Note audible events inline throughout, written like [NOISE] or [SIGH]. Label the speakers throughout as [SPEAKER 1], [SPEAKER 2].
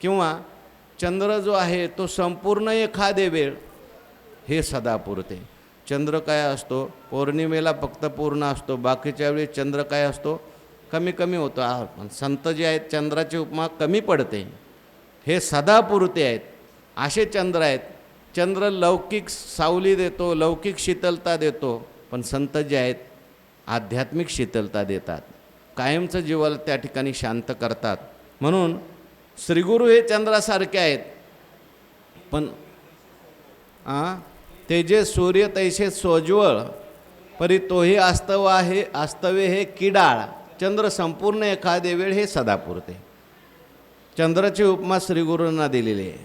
[SPEAKER 1] किंवा चंद्र जो आहे तो संपूर्ण एखादे वेळ हे सदा पुरते. चंद्र काय असतो? पौर्णिमेला फक्त पूर्ण असतो. बाकीच्या वेळी चंद्र काय असतो? कमी कमी होतो. पण संत जे आहेत चंद्राची उपमा कमी पडते. हे सदा पुरते आहेत. असे चंद्र आहेत. चंद्र लौकिक सावली देतो लौकिक शीतलता देतो पण संत जे आहेत आध्यात्मिक शीतलता देतात. कायमचं जीवाला त्या ठिकाणी शांत करतात. म्हणून श्रीगुरू हे चंद्रासारखे आहेत. पण आ तेजे सूर्य तैसे सोज्वळ परी तोही आस्तव आहे आस्तवे हे किडाळ चंद्र संपूर्ण एखादे वेळ हे सदापुरते. चंद्राची उपमा श्रीगुरूंना दिलेली आहे.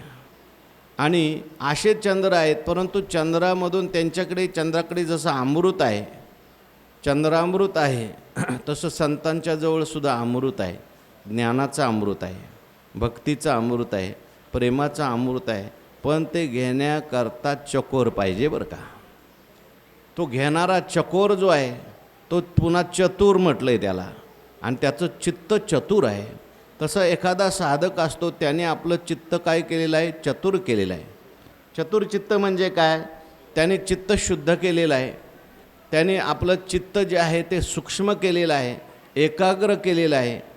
[SPEAKER 1] आणि असे चंद्र आहेत परंतु चंद्रामधून त्यांच्याकडे चंद्राकडे जसं अमृत आहे चंद्रामृत आहे [CLEARS THROAT] तसं संतांच्या जवळसुद्धा अमृत आहे ज्ञानाचं अमृत आहे. भक्तीचं अमृत आहे प्रेमाचं अमृत आहे पण ते घेण्याकरता चकोर पाहिजे बरं का? तो घेणारा चकोर जो आहे तो पुन्हा चतुर म्हटलं आहे त्याला. आणि त्याचं चित्त चतुर आहे. तसं एखादा साधक असतो त्याने आपलं चित्त काय केलेलं आहे? चतुर केलेलं आहे. चतुर चित्त म्हणजे काय? त्याने चित्त शुद्ध केलेलं आहे. त्याने आपलं चित्त जे आहे ते सूक्ष्म केलेलं आहे एकाग्र केलेलं आहे.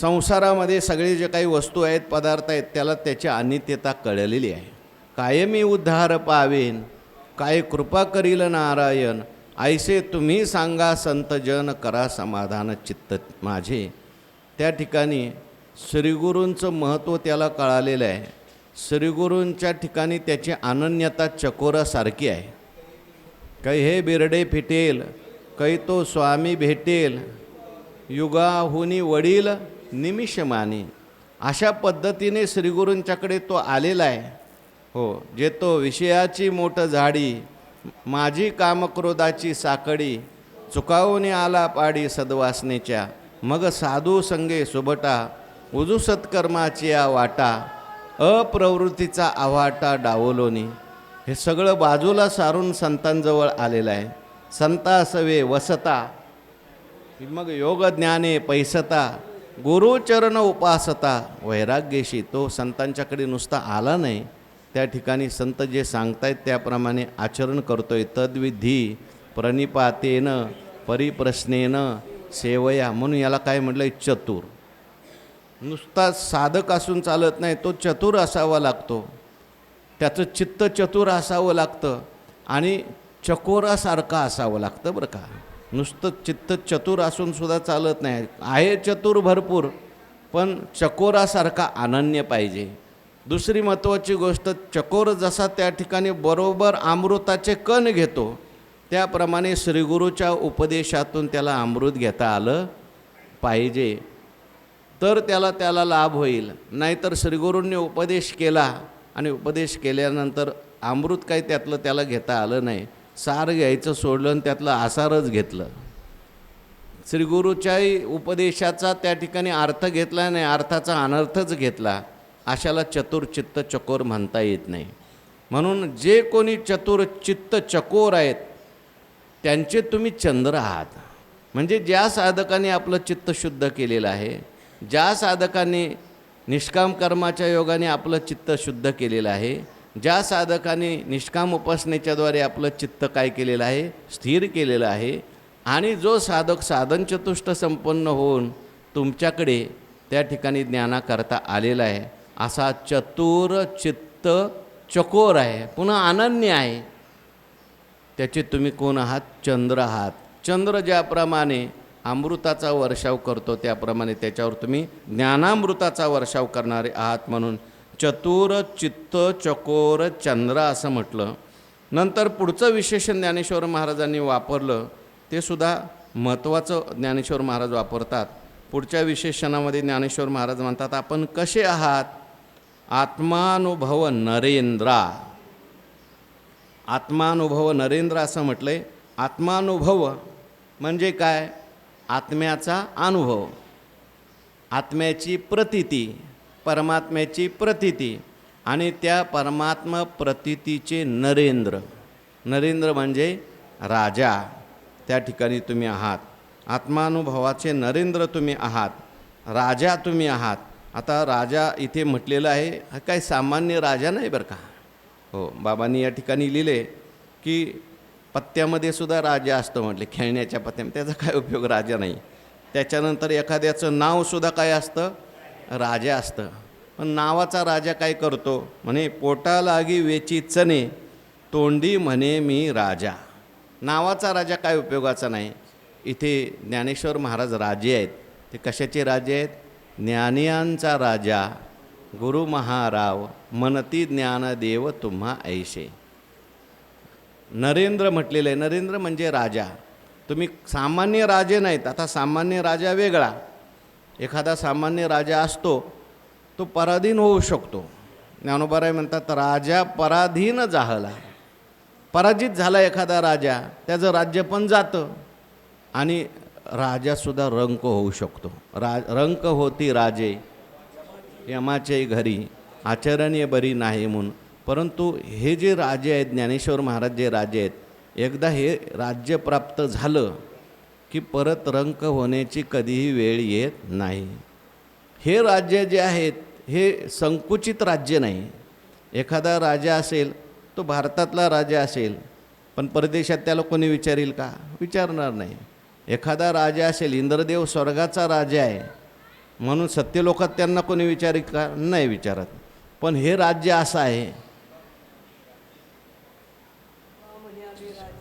[SPEAKER 1] संसारामध्ये सगळे जे काही वस्तू आहेत पदार्थ आहेत त्याला त्याची अनित्यता कळलेली आहे. कायमी उद्धार पावेन काय कृपा करील नारायण ऐसे तुम्ही सांगा संत जन करा समाधान चित्त माझे. त्या ठिकाणी श्रीगुरूंचं महत्त्व त्याला कळालेलं आहे. श्रीगुरूंच्या ठिकाणी त्याची अनन्यता चकोरासारखी आहे. काही हे बिरडे फिटेल काही तो स्वामी भेटेल युगाहुनी वडील निमिषमानी. अशा पद्धतीने श्रीगुरूंच्याकडे तो आलेला आहे. हो जे तो विषयाची मोठ झाडी माझी कामक्रोधाची साकडी चुकावून आला पाडी सद्वासनेच्या मग साधू संगे सुबटा उजू सत्कर्माची या वाटा अप्रवृत्तीचा आवाटा डावलोनी. हे सगळं बाजूला सारून संतांजवळ आलेलं आहे. संता सवे वसता मग योग ज्ञाने पैसता गुरुचरण उपासता वैराग्यशी तो संतांच्याकडे नुसता आला नाही त्या ठिकाणी संत जे सांगतायत त्याप्रमाणे आचरण करतोय. तद्विधी प्रणिपातेनं परिप्रश्नेन सेवया म्हणून याला काय म्हटलंय? चतुर. नुसता साधक असून चालत नाही तो चतुर असावा लागतो. त्याचं चित्त चतुर असावं लागतं आणि चकोरासारखं असावं लागतं बरं का? नुसतं चित्त चतुर असून सुद्धा चालत नाही. आहे चतुर भरपूर पण चकोरासारखा अनन्य पाहिजे. दुसरी महत्त्वाची गोष्ट चकोर जसा त्या ठिकाणी बरोबर अमृताचे कण घेतो त्याप्रमाणे श्रीगुरूच्या उपदेशातून त्याला अमृत घेता आलं पाहिजे. तर त्याला त्याला लाभ होईल. नाहीतर श्रीगुरूंनी उपदेश केला आणि उपदेश केल्यानंतर अमृत काही त्यातलं त्याला घेता आलं नाही. सार घ्यायचं सोडलं आणि त्यातलं आसारच घेतलं. श्रीगुरूच्याही उपदेशाचा त्या ठिकाणी अर्थ घेतला नाही अर्थाचा अनर्थच घेतला अशाला चतुरचित्त चकोर म्हणता येत नाही. म्हणून जे कोणी चतुरचित्त चकोर आहेत त्यांचे तुम्ही चंद्र आहात. म्हणजे ज्या साधकाने आपलं चित्त शुद्ध केलेलं आहे ज्या साधकाने निष्काम कर्माच्या योगाने आपलं चित्त शुद्ध केलेलं आहे ज्या साधकाने निष्काम उपासनेच्याद्वारे आपलं चित्त काय केलेलं आहे स्थिर केलेलं आहे आणि जो साधक साधन चतुष्ट संपन्न होऊन तुमच्याकडे त्या ठिकाणी ज्ञानाकरता आलेला आहे असा चतुर चित्त चकोर आहे पुन्हा अनन्य आहे त्याचे तुम्ही कोण आहात? चंद्र आहात. चंद्र ज्याप्रमाणे अमृताचा वर्षाव करतो त्याप्रमाणे त्याच्यावर तुम्ही ज्ञानामृताचा वर्षाव करणारे आहात म्हणून चतुर चित्त चकोर चंद्र असं म्हटलं. नंतर पुढचं विशेषण ज्ञानेश्वर महाराजांनी वापरलं ते सुद्धा महत्त्वाचं ज्ञानेश्वर महाराज वापरतात. पुढच्या विशेषणामध्ये ज्ञानेश्वर महाराज म्हणतात आपण कसे आहात? आत्मानुभव नरेंद्रा. आत्मानुभव नरेंद्र असं म्हटलं आहे आत्मानुभव म्हणजे काय? आत्म्याचा अनुभव. आत्म्याची प्रतिती. परमात्म्याची प्रतिती आणि त्या परमात्मा प्रतितीचे नरेंद्र. नरेंद्र म्हणजे राजा. त्या ठिकाणी तुम्ही आहात. आत्मानुभवाचे नरेंद्र तुम्ही आहात. राजा तुम्ही आहात. आता राजा इथे म्हटलेलं आहे हा काय सामान्य राजा नाही बरं का? हो बाबांनी या ठिकाणी लिहिले की पत्त्यामध्ये सुद्धा राजा असतो म्हटले. खेळण्याच्या पत्त्यामध्ये त्याचा काय उपयोग राजा नाही. त्याच्यानंतर एखाद्याचं नावसुद्धा काय असतं? राजा असतं. पण नावाचा राजा काय करतो? म्हणे पोटालागी वेची चणे तोंडी म्हणे मी राजा. नावाचा राजा काय उपयोगाचा नाही? इथे ज्ञानेश्वर महाराज राजे आहेत. ते कशाचे राजे आहेत? ज्ञानियांचा राजा गुरु महाराव मनती ज्ञानदेव तुम्हा ऐशे. नरेंद्र म्हटलेलं आहे. नरेंद्र म्हणजे राजा. तुम्ही सामान्य राजे नाहीत. आता सामान्य राजा वेगळा. एखादा सामान्य राजा असतो तो पराधीन होऊ शकतो. ज्ञानोबाराय म्हणतात राजा पराधीन जाहला पराजित झाला एखादा राजा त्याचं राज्य पण जातं आणि राजासुद्धा रंक होऊ शकतो. रा रंक होती राजे. यमाचे घरी आचरणीय बरी नाही म्हणून. परंतु हे जे राजे आहेत ज्ञानेश्वर महाराज जे राजे आहेत एकदा हे राज्य प्राप्त झालं की परत रंक होण्याची कधीही वेळ येत नाही. हे राज्य जे आहेत हे संकुचित राज्य नाही. एखादा राजा असेल तो भारतातला राजा असेल पण परदेशात त्याला कोणी विचारील का? विचारणार नाही. एखादा राजा असेल इंद्रदेव स्वर्गाचा राजा आहे म्हणून सत्यलोकात त्यांना कोणी विचारित का? नाही विचारत. पण हे राज्य असं आहे.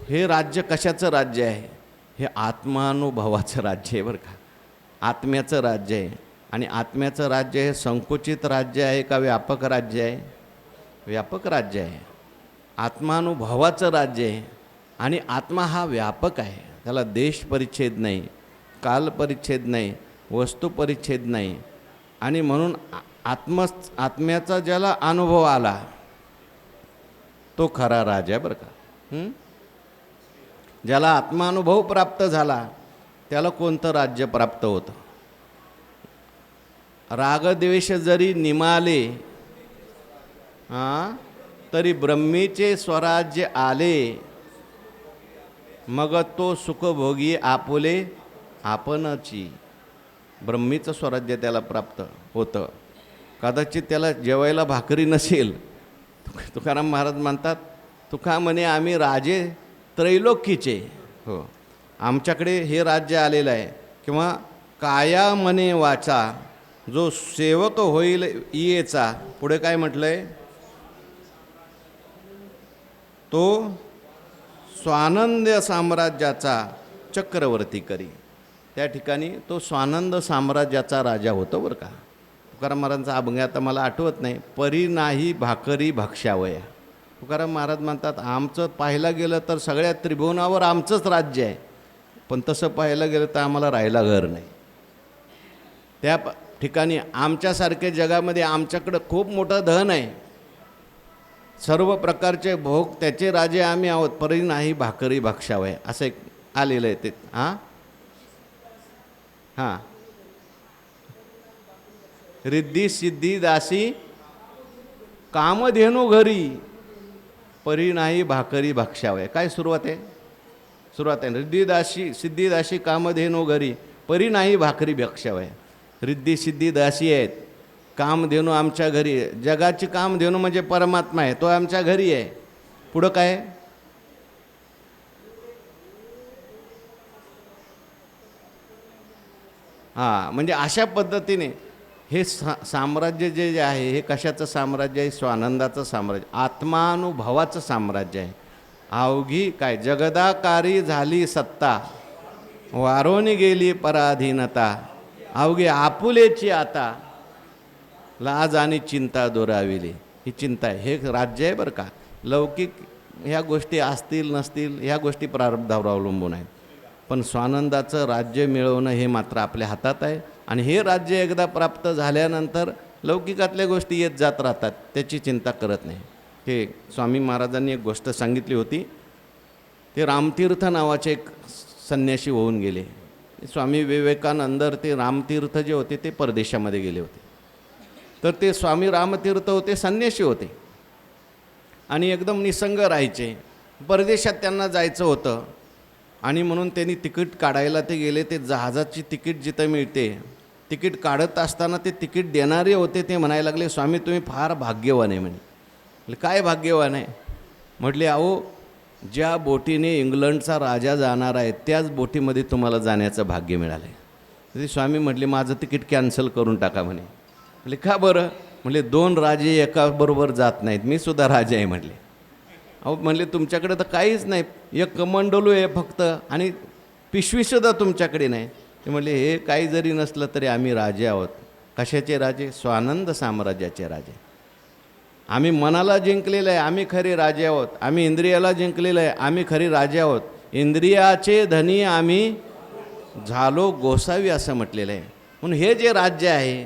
[SPEAKER 1] हे राज्य कशाचं राज्य आहे? हे आत्मानुभवाचं राज्य आहे बरं का. आत्म्याचं राज्य आहे. आणि आत्म्याचं राज्य हे संकुचित राज्य आहे का व्यापक राज्य आहे? व्यापक राज्य आहे. आत्मानुभवाचं राज्य आहे. आणि आत्मा हा व्यापक आहे. त्याला देश परिच्छेद नाही काल परिच्छेद नाही वस्तू परिच्छेद नाही. आणि म्हणून आत्म आत्म्याचा ज्याला अनुभव आला तो खरा राजा बरं का. हं? ज्याला आत्मानुभव प्राप्त झाला त्याला कोणतं राज्य प्राप्त होतं? रागद्वेष जरी निमाले हां तरी ब्रह्मीचे स्वराज्य आले मग तो सुखभोगी आपुले आपणची. ब्रह्मीचं स्वराज्य त्याला प्राप्त होतं. कदाचित त्याला जेवायला भाकरी नसेल. तुकाराम महाराज म्हणतात तुका म्हणे आम्ही राजे त्रैलोक्यचे हो. आमच्याकडे हे राज्य आलेलं आहे. किंवा काया मने वाचा जो सेवक होईल इयेचा. पुढे काय म्हटलं आहे तो स्वानंद साम्राज्याचा चक्रवर्ती करी. त्या ठिकाणी तो स्वानंद साम्राज्याचा राजा होतो बरं का. तुकाराम महाराजांचा अभंग आता मला आठवत नाही. परी नाही भाकरी भक्ष्यावया. तुकाराम महाराज म्हणतात आमचं पाहायला गेलं तर सगळ्या त्रिभुवनावर आमचंच राज्य आहे. पण तसं पाहायला गेलं तर आम्हाला राहायला घर नाही. त्या ठिकाणी आमच्यासारख्या जगामध्ये आमच्याकडं खूप मोठं धन आहे. सर्व प्रकारचे भोग त्याचे राजे आम्ही आहोत परी नाही भाकरी भक्षावय असं एक आलेलं आहे ते. हां? हां. रिद्धी सिद्धी दासी कामधेनू घरी. परी नाही भाकरी भक्षावय काय सुरुवात आहे? सुरुवात आहे. रिद्धिदासी सिद्धिदासी कामधेनू घरी. परी नाही भाकरी भक्षावय रिद्धी सिद्धी दासी आहेत. कामधेनू आमच्या घरी आहे. जगाची कामधेनू म्हणजे परमात्मा आहे. तो आमच्या घरी आहे. पुढं काय हां म्हणजे अशा पद्धतीने हे सा साम्राज्य जे जे आहे हे कशाचं साम्राज्य आहे? स्वानंदाचं साम्राज्य. आत्मानुभवाचं साम्राज्य आहे. अवघी काय? जगदाकारी झाली सत्ता. वारोनी गेली पराधीनता. अवघी आपुलेची आता. लाज आणि चिंता दोराविली. ही चिंता आहे. हे राज्य आहे बरं का? लौकिक ह्या गोष्टी असतील नसतील ह्या गोष्टी प्रारब्धावर अवलंबून आहेत. पण स्वानंदाचं राज्य मिळवणं हे मात्र आपल्या हातात आहे. आणि हे राज्य एकदा प्राप्त झाल्यानंतर लौकिकातल्या गोष्टी येत जात राहतात त्याची चिंता करत नाही. हे स्वामी महाराजांनी एक गोष्ट सांगितली होती. ते रामतीर्थ नावाचे एक संन्यासी होऊन गेले. स्वामी विवेकानंद ते रामतीर्थ जे होते ते परदेशामध्ये गेले होते. तर ते स्वामी रामतीर्थ होते संन्याशी होते. आणि एकदम निसंग राहायचे. परदेशात त्यांना जायचं होतं. आणि म्हणून त्यांनी तिकीट काढायला ते गेले ते जहाजाची तिकीट जिथं मिळते तिकीट काढत असताना ते तिकीट देणारे होते ते म्हणायला लागले स्वामी तुम्ही फार भाग्यवान आहे म्हणे. म्हटलं काय भाग्यवान आहे? म्हटले अहो ज्या बोटीने इंग्लंडचा राजा जाणार आहे त्याच बोटीमध्ये तुम्हाला जाण्याचं भाग्य मिळालं आहे ते स्वामी म्हटले माझं तिकीट कॅन्सल करून टाका म्हणे. म्हटले का बरं? म्हटले दोन राजे एकाबरोबर जात नाहीत मी सुद्धा राजा आहे म्हटले. अहो म्हणले तुमच्याकडे तर काहीच नाही एक कमंडलू आहे फक्त आणि पिशवीसुद्धा तुमच्याकडे नाही. ते म्हणले हे काही जरी नसलं तरी आम्ही राजे आहोत. कशाचे राजे? स्वानंद साम्राज्याचे राजे. आम्ही मनाला जिंकलेलं आहे आम्ही खरी राजे आहोत. आम्ही इंद्रियाला जिंकलेलं आहे आम्ही खरी राजे आहोत. इंद्रियाचे धनी आम्ही झालो गोसावी असं म्हटलेलं आहे. म्हणून हे जे राज्य आहे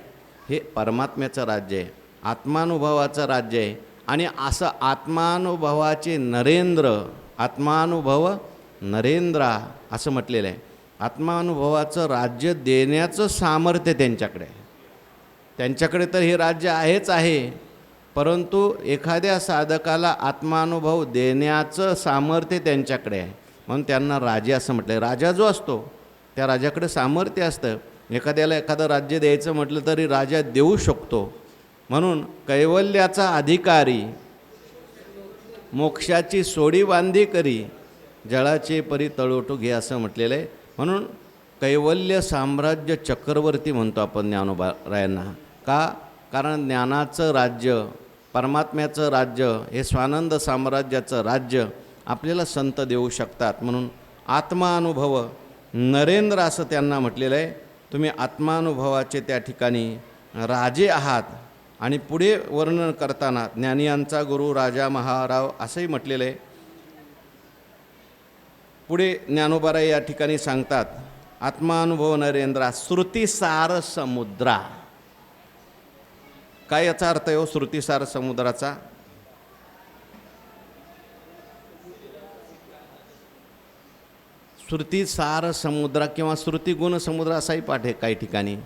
[SPEAKER 1] हे परमात्म्याचं राज्य आहे आत्मानुभवाचं राज्य आहे. आणि असं आत्मानुभवाचे नरेंद्र आत्मानुभव नरेंद्रा असं म्हटलेलं आहे. आत्मानुभवाचं राज्य देण्याचं सामर्थ्य त्यांच्याकडे आहे. त्यांच्याकडे तर हे राज्य आहेच आहे परंतु एखाद्या साधकाला आत्मानुभव देण्याचं सामर्थ्य त्यांच्याकडे आहे. म्हणून त्यांना राजे असं म्हटलं आहे राजा जो असतो त्या राजाकडे सामर्थ्य असतं. एखाद्याला एखादं राज्य द्यायचं म्हटलं तरी राजा देऊ शकतो. म्हणून कैवल्याचा अधिकारी मोक्षाची सोडी बांधी करी जळाचे परी तळोटू घे असं म्हटलेलं आहे. म्हणून कैवल्य साम्राज्य चक्रवर्ती म्हणतो आपण ज्ञानोबारायांना. का? कारण ज्ञानाचं राज्य परमात्म्याचं राज्य हे स्वानंद साम्राज्याचं राज्य आपल्याला संत देऊ शकतात. म्हणून आत्मानुभव नरेंद्र असं त्यांना म्हटलेलं आहे तुम्ही आत्मानुभवाचे त्या ठिकाणी राजे आहात आणि पुढे वर्णन करताना ज्ञानियांचा गुरु राजा महाराव असंही म्हटलेलं आहे पुढे ज्ञानोबारा या ठिकाणी सांगतात आत्मानुभव नरेंद्रा श्रुतिसार समुद्रा. काय याचा अर्थ आहे हो श्रुतिसार समुद्राचा? श्रुतिसार समुद्र किंवा श्रुतिगुण समुद्र असाही पाठ आहे काही ठिकाणी.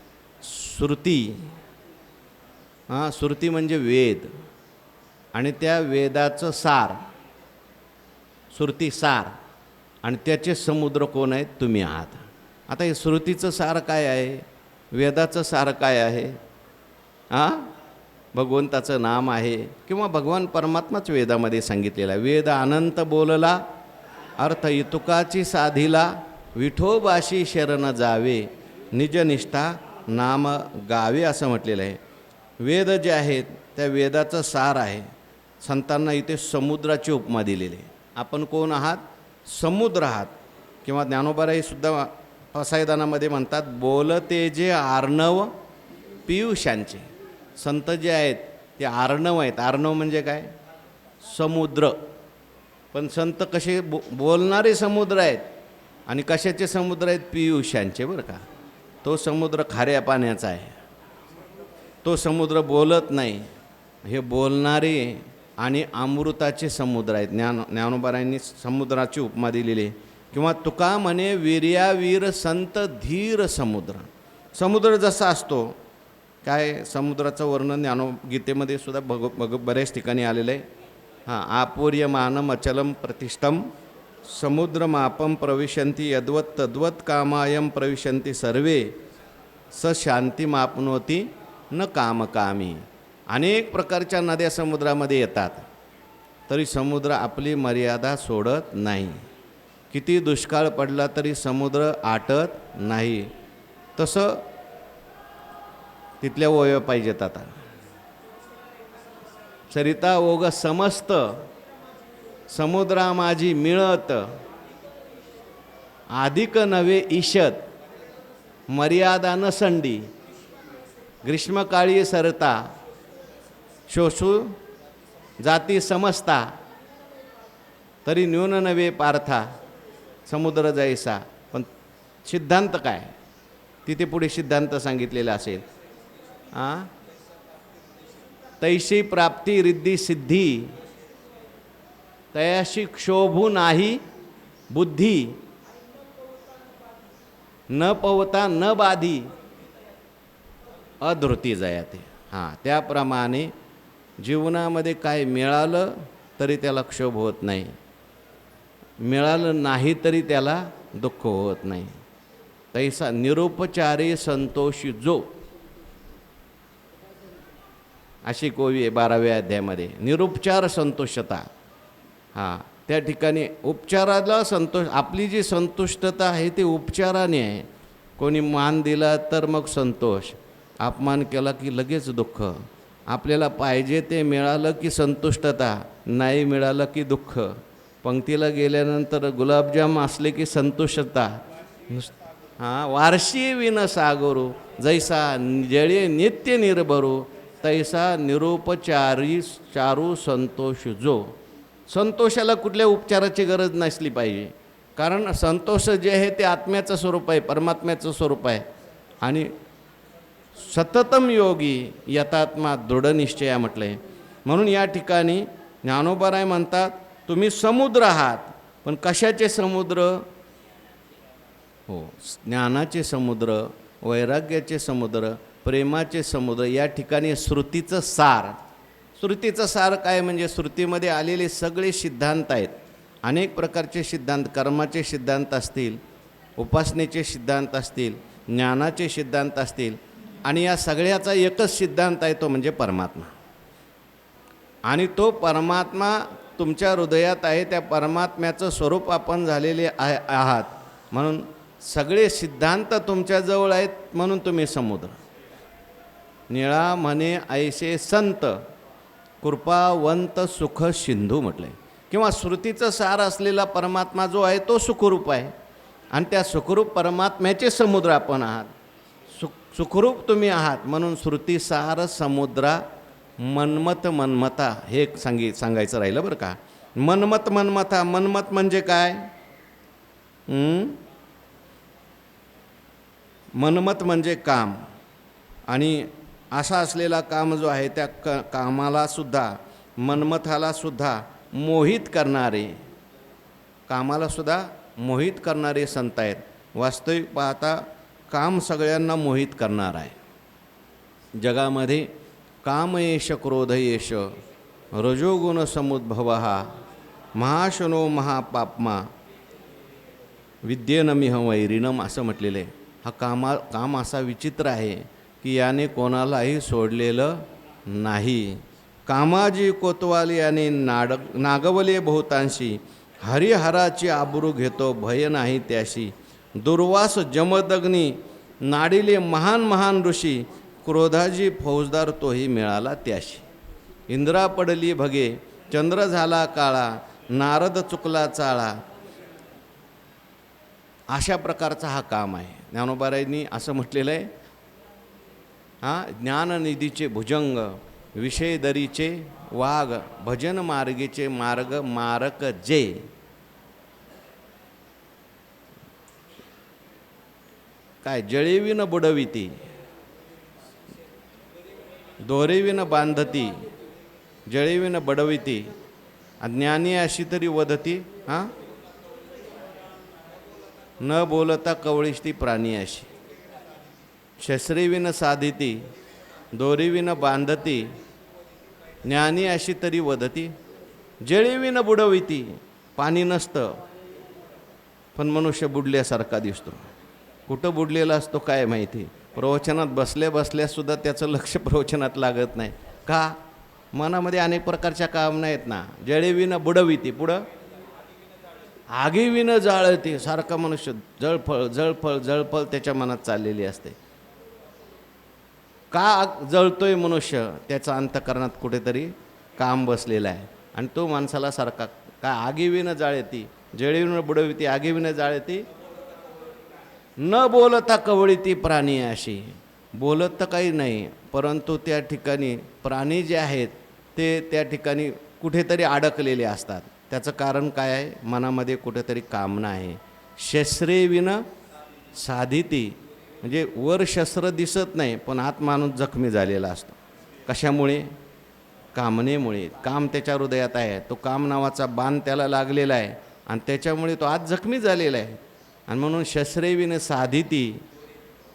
[SPEAKER 1] श्रुती हां श्रुती म्हणजे वेद. आणि त्या वेदाचं सार श्रुती सार. आणि त्याचे समुद्र कोण आहेत? तुम्ही आहात. आता हे श्रुतीचं सार काय आहे? वेदाचं सार काय आहे? हां भगवंताचं नाम आहे किंवा भगवान परमात्माच वेदामध्ये सांगितलेला आहे. वेद अनंत बोलला अर्थ इतुकाची साधीला विठोबाशी शरण जावे निजनिष्ठा नाम गावे असं म्हटलेलं आहे. वेद जे आहेत त्या वेदाचं सार आहे. संतांना इथे समुद्राची उपमा दिलेली आहे. आपण कोण आहात? समुद्र आहात किंवा ज्ञानोबाराही सुद्धा पसायदानामध्ये म्हणतात बोलते जे आर्णव पियुषांचे. संत जे आहेत ते आर्णव आहेत. आर्णव म्हणजे काय? समुद्र. पण संत कसे बो बोलणारे समुद्र आहेत आणि कशाचे समुद्र आहेत? पियुषांचे बरं का. तो समुद्र खाऱ्या पाण्याचा आहे. तो समुद्र बोलत नाही. हे बोलणारे आणि अमृताचे समुद्र आहेत. ज्ञान ज्ञानोबारायांनी समुद्राची उपमा दिलेली आहे. किंवा तुका म्हणे वीर्यावीर संत धीर समुद्र. समुद्र जसा असतो काय समुद्राचं वर्णन ज्ञानो गीतेमध्ये सुद्धा भग भग बऱ्याच ठिकाणी आलेलं आहे. हां आपूर्यमानम अचलम प्रतिष्ठम समुद्रमापम प्रविशंती यद्वत तद्वत कामायम प्रविशंती सर्वे स शांतीमापनोती न कामकामी. अनेक प्रकारच्या नद्या समुद्रामध्ये येतात. तरी समुद्र आपली मर्यादा सोडत नाही. किती दुष्काळ पडला तरी समुद्र आटत नाही. तसं तिथल्या ओव्या पाहिजेत आता. सरिता ओग समस्त समुद्रा माझी मिळत. अधिक नवे ईशत मर्यादा नसंडी ग्रीष्मकाळी सरता शोषू जाती समजता तरी न्यून नवे पार्था समुद्र जायसा पण सिद्धांत काय? तिथे पुढे सिद्धांत सांगितलेला असेल. हां तैशी प्राप्ती रिद्धी सिद्धी तयाशी क्षोभू नाही बुद्धी न पवता न बाधी अधृती जयाते. हां त्याप्रमाणे जीवनामध्ये काय मिळालं तरी त्याला क्षोभ होत नाही. मिळालं नाही तरी त्याला दुःख होत नाही. तैसा निरुपचारी संतोषी जो. अशी कोवी आहे बाराव्या अध्यायामध्ये. निरुपचार संतोषता. हां त्या ठिकाणी उपचाराला संतोष आपली जी संतुष्टता आहे ती उपचाराने आहे. कोणी मान दिला तर मग संतोष. अपमान केला की लगेच दुःख. आपल्याला पाहिजे ते मिळालं की संतुष्टता नाही मिळालं की दुःख. पंक्तीला गेल्यानंतर गुलाबजाम असले की संतुष्टता. नुस हां वारशी विन सागरू जैसा जळे नित्य निर्भरू तैसा निरुपचारी चारू संतोष जो. संतोषाला कुठल्या उपचाराची गरज नसली पाहिजे. कारण संतोष जे आहे ते आत्म्याचं स्वरूप आहे परमात्म्याचं स्वरूप आहे. आणि सततम योगी यथात्मा दृढनिश्चया म्हटले. म्हणून या ठिकाणी ज्ञानोबराय म्हणतात तुम्ही समुद्र आहात पण कशाचे समुद्र? हो ज्ञानाचे समुद्र वैराग्याचे समुद्र प्रेमाचे समुद्र या ठिकाणी श्रुतीचं सार. श्रुतीचं सार काय म्हणजे श्रुतीमध्ये आलेले सगळे सिद्धांत आहेत. अनेक प्रकारचे सिद्धांत कर्माचे सिद्धांत असतील उपासनेचे सिद्धांत असतील ज्ञानाचे सिद्धांत असतील आणि या सगळ्याचा एकच सिद्धांत आहे तो म्हणजे परमात्मा. आणि तो परमात्मा तुमच्या हृदयात आहे त्या परमात्म्याचं स्वरूप आपण झालेले आहे आहात. म्हणून सगळे सिद्धांत तुमच्याजवळ आहेत म्हणून तुम्ही समुद्र. निळा म्हणे ऐसे संत कृपावंत सुख सिंधू म्हटलं. आहे किंवा श्रुतीचं सार असलेला परमात्मा जो आहे तो सुखरूप आहे. आणि त्या सुखरूप परमात्म्याचे समुद्र आपण आहात. सुखरूप तुम्ही आहात म्हणून श्रुती सार समुद्रा मनमत मनमता हे सांगी सांगायचं राहिलं बरं का. मनमत मनमता मनमत म्हणजे काय? मनमत म्हणजे काम. आणि असा असलेला काम जो आहे त्या क कामालासुद्धा मनमथालासुद्धा मनमथाला सुद्धा मोहित करणारे कामालासुद्धा मोहित करणारे संत आहेत. वास्तविक पाहता काम सगळ्यांना मोहित करणार आहे. जगामध्ये काम येश क्रोध येश रजोगुण समुद्भव हा महाशनो महापापमा विद्येनमिह वैरिनम असं म्हटलेलं. आहे हा कामा काम असा विचित्र आहे की याने कोणालाही सोडलेलं नाही. कामाजी कोतवाल याने नाड नागवले बहुतांशी हरिहराची आबरू घेतो भय नाही त्याशी. दुर्वास जमदग्नी नाडिले महान महान ऋषी क्रोधाजी फौजदार तोही मिळाला त्याशी. इंद्रा पडली भगे चंद्र झाला काळा नारद चुकला चाळा. अशा प्रकारचा हा काम आहे. ज्ञानोबारायांनी असं म्हटलेलं आहे हां ज्ञाननिधीचे भुजंग विषयदरीचे वाघ भजन मार्गेचे मार्ग मारक जे काय जळेविन बुडविती दोरेविन बांधती जळेविन बडविती अज्ञानी अशी तरी वदती हां? न बोलता कवळीष्टी प्राणी अशी. शस्त्रीविनं साधिती दोरीविनं बांधती ज्ञानी अशी तरी वदती जळीविन बुडविती पाणी नसतं पण मनुष्य बुडल्यासारखा दिसतो. कुठं बुडलेला असतो काय माहिती? प्रवचनात बसल्या बसल्यासुद्धा त्याचं लक्ष प्रवचनात लागत नाही. का? मनामध्ये अनेक प्रकारच्या कामना आहेत ना. जळेविनं बुडविती पुढं? आगीविनं जाळते. सारखा मनुष्य जळफळ जळफळ जळफळ त्याच्या मनात चाललेली असते. का आग जळतोय मनुष्य? त्याचा अंतकरणात कुठेतरी काम बसलेलं आहे. आणि तो माणसाला सारखा का आगीविनं जाळती? जळीविनं बुडविती आगीविनं जाळती? न बोलता कवळी ती प्राणी अशी. बोलत तर काही नाही परंतु त्या ठिकाणी प्राणी जे आहेत ते त्या ठिकाणी कुठेतरी अडकलेले असतात. त्याचं कारण काय आहे? मनामध्ये कुठेतरी कामना आहे. शस्त्रेविन साधिती म्हणजे वर शस्त्र दिसत नाही पण आत माणूस जखमी झालेला असतो. कशामुळे? कामनेमुळे. काम त्याच्या हृदयात आहे. तो काम नावाचा बाण त्याला लागलेला आहे आणि त्याच्यामुळे तो आज जखमी झालेला आहे. आणि म्हणून शस्त्रेविनं साधिती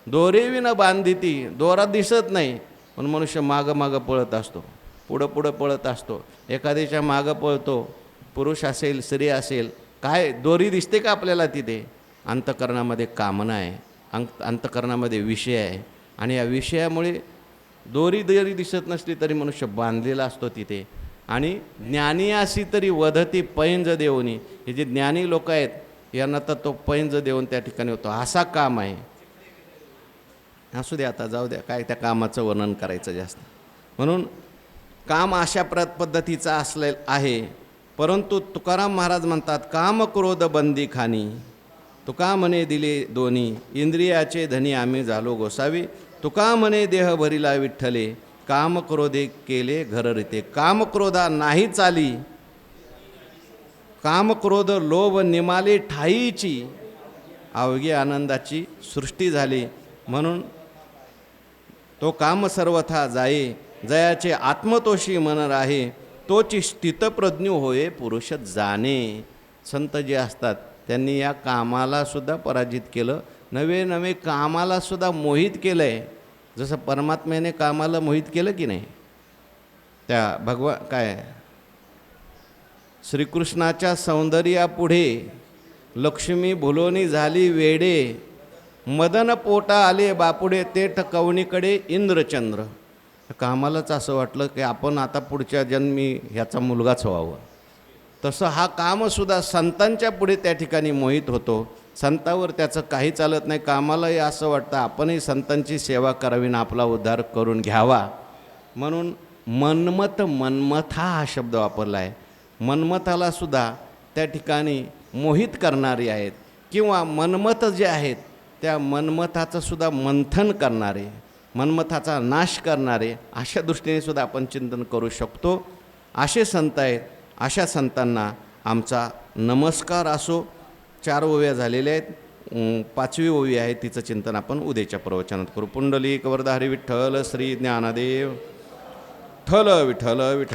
[SPEAKER 1] दोरेविनं बांधिती दोरा दिसत नाही पण मनुष्य मागं मागं पळत असतो पुढं पुढं पळत असतो. एखाद्याच्या मागं पळतो पुरुष असेल स्त्री असेल काय दोरी दिसते का आपल्याला तिथे? अंतकरणामध्ये कामना आहे अंत अंतकरणामध्ये विषय आहे. आणि या विषयामुळे दोरी जरी दिसत नसली तरी मनुष्य बांधलेला असतो तिथे. आणि ज्ञानी अशी तरी वधती पैंज देऊनी हे जे ज्ञानी लोक आहेत यांना तर तो पैंज देऊन त्या ठिकाणी होतो. असा काम आहे. असू द्या आता जाऊ द्या. काय त्या कामाचं वर्णन करायचं जास्त. म्हणून काम अशा प्र पद्धतीचं असले आहे. परंतु तुकाराम महाराज म्हणतात काम क्रोध बंदी खानी. तुका म्हणे दिले दोन्ही इंद्रियाचे धनी आम्ही झालो गोसावी. तुका म्हणे देह भरिला विठ्ठले. काम क्रोधे केले घररिते. काम क्रोधा नाही चाली. काम क्रोध लोभ निमाले ठाईची अवघी आनंदाची सृष्टी झाली. म्हणून तो काम सर्वथा जाये जयाचे आत्मतोषी मन राहे तोची स्थितप्रज्ञ होय पुरुष जाणे. संत जे असतात त्यांनी या कामाला सुद्धा पराजित केलं. नवे नवे कामाला सुद्धा मोहित केलं आहे जसं परमात्म्याने कामाला मोहित केलं की नाही? त्या भगवा काय? श्रीकृष्णाच्या सौंदर्यापुढे लक्ष्मी भुलोनी झाली वेडे मदन पोटा आले बापुडे ते ठकवणीकडे इंद्रचंद्र. कामालाच असं वाटलं की आपण आता पुढच्या जन्मी ह्याचा मुलगाच व्हावं. तसं हा कामसुद्धा संतांच्या पुढे त्या ठिकाणी मोहित होतो. संतावर त्याचं काही चालत नाही. कामालाही असं वाटतं आपणही संतांची सेवा करावी ना आपला उद्धार करून घ्यावा. म्हणून मनमत मनमथा हा शब्द वापरला आहे मनमताला सुद्धा त्या ठिकाणी मोहित करणारे आहेत. किंवा मनमत जे आहेत त्या मनमथाचंसुद्धा मंथन करणारे मनमथाचा नाश करणारे अशा दृष्टीने सुद्धा आपण चिंतन करू शकतो. असे संत आहेत अशा संतांना आमचा नमस्कार असो. चार ओव्या झालेल्या आहेत. पाचवी ओवी आहे तिचं चिंतन आपण उद्याच्या प्रवचनात करू. पुंडलिक वरदाहरी विठ्ठल श्री ज्ञानदेव. ठल विठ्ठल विठ्ठल.